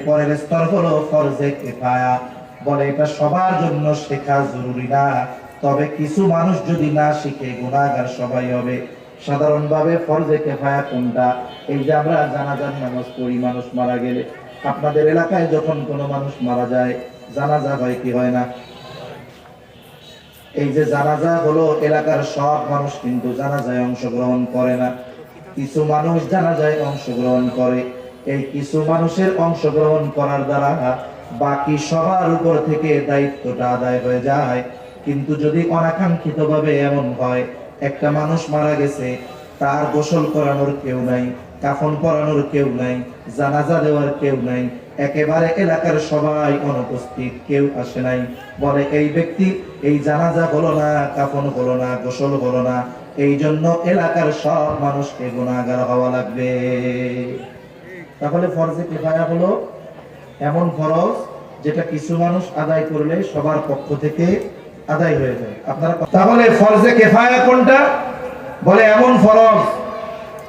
পরের স্তর হলো ফরজে কেফায়া। বলে, এটা সবার জন্য শেখা জরুরি না। তবে কিছু মানুষ যদি না শিখে গুণাগার সবাই হবে। সাধারণভাবে ফরজে কেফায়া কোনটা? এই যে আমরা জানাজার নামাজ পড়ি, মানুষ মারা গেলে। আপনাদের এলাকায় যখন কোনো মানুষ মারা যায়, জানাজা হয় কি হয় না? এই যে জানাজা হলো এলাকার সব মানুষ কিন্তু জানাজায় অংশগ্রহণ করে না। কিছু মানুষ জানাজায় অংশগ্রহণ করে। এই কিছু মানুষের অংশগ্রহণ করার দ্বারা বাকি সবার উপর থেকে দায়িত্বটা আদায় হয়ে যায়। কিন্তু যদি অনাকাঙ্ক্ষিত ভাবে এমন হয়, একটা মানুষ মারা গেছে, তার গোসল করানোর কেউ নাই, কাফন পরানোর কেউ নাই, জানাজা দেওয়ার কেউ নাই, একেবারে এলাকার সবাই অনুপস্থিত, কেউ আসে নাই। বলে এই ব্যক্তি, এই জানাজা হলো না, কাফন হলো না, গোসল হলো না এই জন্য এলাকার সব মানুষকে গুণাগার হওয়া লাগবে। তাহলে ফরজে কেফায়া হলো এমন ফরজ যেটা কিছু মানুষ আদায় করলে সবার পক্ষ থেকে আদায় হয়ে যায়। আপনারা তাহলে ফরজে কেফায়া কোনটা? বলে এমন ফরজ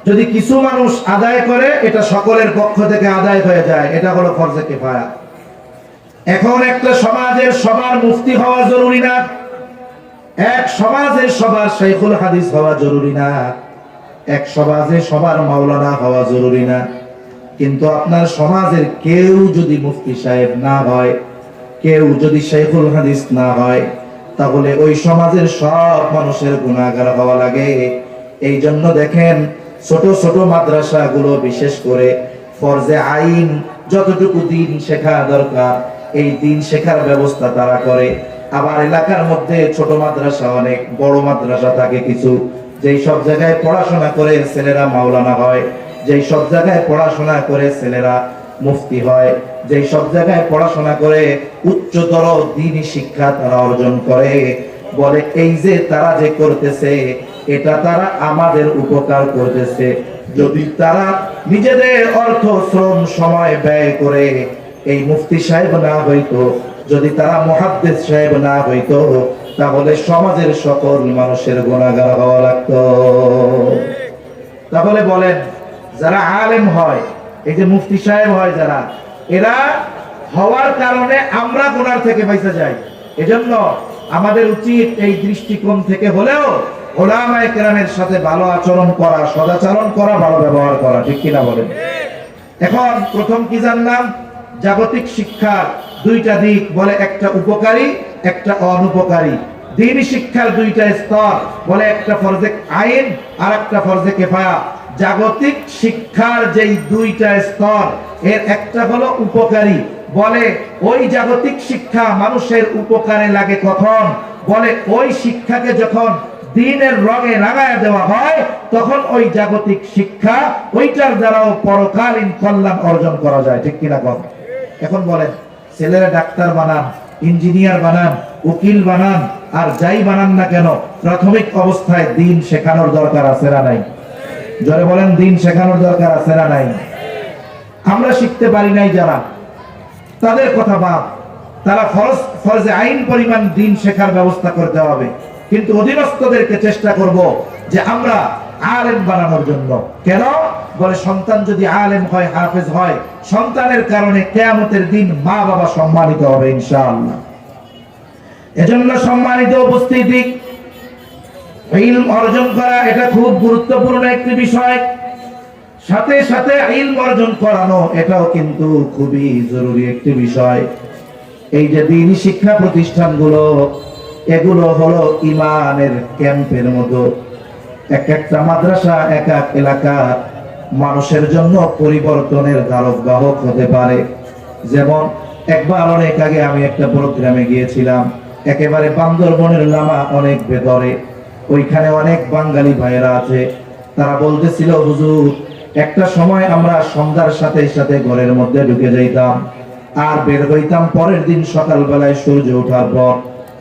যদি কিছু মানুষ আদায় করে, এটা সকলের পক্ষ থেকে আদায় হয়ে যায়। এটা হলো ফরজে কেফায়া। এখন একটা সমাজের সবার মুফতি হওয়া জরুরি না। এক সমাজের সবার শেখুল হাদিস হওয়া জরুরি না। এক সমাজে সবার মাওলানা হওয়া জরুরি না। কিন্তু আপনার সমাজের কেউ যদি মুফতি সাহেব না হয়, কেউ যদি শেখুল হাদিস না হয়, তাহলে ওই সমাজের সব মানুষের গুণাগার হওয়া লাগে। এই জন্য দেখেন, ছোট ছোট মাদ্রাসা গুলো বিশেষ করে ফরজে আইন যতটুকু দিন শেখা দরকার, এই দিন শেখার ব্যবস্থা তারা করে। আবার এলাকার মধ্যে ছোট মাদ্রাসা অনেক, বড় মাদ্রাসা থাকে কিছু, যেই সব জায়গায় পড়াশোনা করে ছেলেরা মাওলানা হয়। যেই সব জায়গায় পড়াশোনা করে ছেলেরা মুফতি হয়, যেই সব জায়গায় পড়াশোনা করে উচ্চতর দিনী শিক্ষা তারা অর্জন করে, বলে এই যে তারা যে করতেছে, এটা তারা আমাদের উপকার করতেছে। যদি তারা নিজেদের অর্থ, শ্রম, সময় ব্যয় করে এই মুফতি সাহেব না হইতো, যদি তারা মহাদ্দেশ সাহেব না হইতো, তাহলে সমাজের সকল মানুষের গুণাগার হওয়া লাগতো। তাহলে বলেন যারা আলেম হয়, এই যে মুফতি সাহেব হয় যারা, এরা হওয়ার কারণে আমরা গুনার থেকে বেঁচে যাই। এজন্য আমাদের উচিত এই দৃষ্টিকোণ থেকে হলেও ওলামায়ে কেরামের সাথে ভালো আচরণ করা, সদাচরণ করা, ভালো ব্যবহার করা, ঠিক কিনা বলেন? এখন প্রথম কি জানলাম? জাগতিক শিক্ষার দুইটা দিক বলে একটা উপকারী, একটা অনুপকারী। দিনী শিক্ষার দুইটা স্তর বলে একটা ফরজে আইন আর একটা ফরজে কেফায়া জাগতিক শিক্ষার যেই দুইটা স্তর, এর একটা হলো উপকারী। বলে, ওই জাগতিক শিক্ষা মানুষের উপকারে লাগে কখন? বলে, ওই শিক্ষাকে যখন দিনের রঙে রাগায় দেওয়া হয়, তখন ওই জাগতিক শিক্ষা ওইটার দ্বারাও পরকালীন কল্যাণ অর্জন করা যায়। ঠিক কিনা কম? এখন বলেন, ছেলেরা ডাক্তার বানান, ইঞ্জিনিয়ার বানান, উকিল বানান, আর যাই বানান না কেন, প্রাথমিক অবস্থায় দিন শেখানোর দরকার আছে না নাই? জোরে বলেন দিন শেখানোর দরকার আছে না নাই? আমরা শিখতে পারি নাই যারা। তাদের কথা বাদ। তারা ফরজ, ফরজে আইন পরিমাণ দিন শেখার ব্যবস্থা করতে হবে। কিন্তু অধীনস্থদেরকে চেষ্টা করব যে আমরা আলেম বানানোর জন্য। কেন? বলে সন্তান যদি আলেম হয়, হাফেজ হয়, সন্তানের কারণে কেয়ামতের দিন মা বাবা সম্মানিত হবে ইনশাআল্লাহ। এজন্য সম্মানিত উপস্থিতি ইলম অর্জন করা, এটা খুব গুরুত্বপূর্ণ একটি বিষয়। সাথে সাথে ইলম অর্জন করানো, এটাও কিন্তু খুবই জরুরি একটি বিষয়। এই যে দিনী শিক্ষা প্রতিষ্ঠানগুলো, এগুলো হলো ইমানের ক্যাম্পের মতো। এক একটা মাদ্রাসা, এক এক এলাকা মানুষের জন্য পরিবর্তনের ধারক বাহক হতে পারে। যেমন, একবার অনেক আগে আমি একটা প্রোগ্রামে গিয়েছিলাম, একেবারে বান্দরবনের লামা অনেক ভেতরে। ওইখানে অনেক বাঙালি ভাইয়েরা আছে। তারা বলতেছিল, হুজুর, একটা সময় আমরা সন্ধ্যার সাথে সাথে ঘরের মধ্যে ঢুকে যাইতাম আর বের হইতাম পরের দিন সকালবেলায় সূর্য ওঠার পর।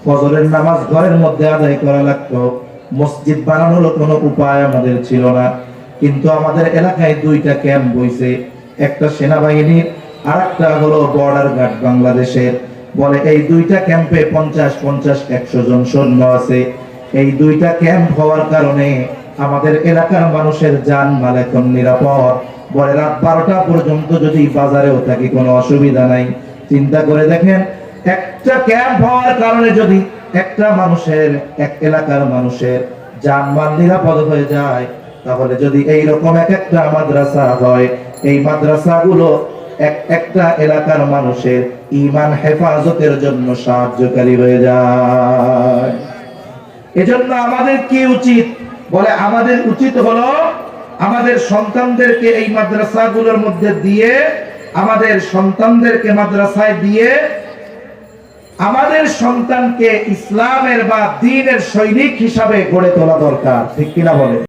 ফজরের নামাজ ঘরের মধ্যে আদায় করা লাগতো। মসজিদ বানানোর কোনো উপায় আমাদের ছিল না। কিন্তু আমাদের এলাকায় দুইটা ক্যাম্প বইছে একটা সেনাবাহিনীর আর একটা হলো বর্ডার গার্ড বাংলাদেশের। বলে, এই দুইটা ক্যাম্পে পঞ্চাশ পঞ্চাশ একশো জন সৈন্য আছে। এই দুইটা ক্যাম্প হওয়ার কারণে আমাদের এলাকার মানুষের যান মাল এখন নিরাপদ। পরে রাত বারোটা পর্যন্ত যদি বাজারেও থাকি, কোনো অসুবিধা নাই। চিন্তা করে দেখেন, একটা ক্যাম্প হওয়ার কারণে যদি একটা মানুষের, এক এলাকার মানুষের জানমাল নিরাপদ হয়ে যায়, তাহলে যদি এই রকম এক একটা মাদ্রাসা হয়, এই মাদ্রাসাগুলো এক একটা এলাকার মানুষের ইমান হেফাজতের জন্য সাহায্যকারী হয়ে যায়। এজন্য আমাদের কি উচিত? বলে, আমাদের উচিত হলো আমাদের সন্তানদেরকে এই মাদ্রাসাগুলোর মধ্যে দিয়ে, আমাদের সন্তানদেরকে মাদ্রাসায় দিয়ে, আমাদের সন্তানকে ইসলামের বা দিনের সৈনিক হিসাবে গড়ে তোলা দরকার। ঠিক কিনা বলে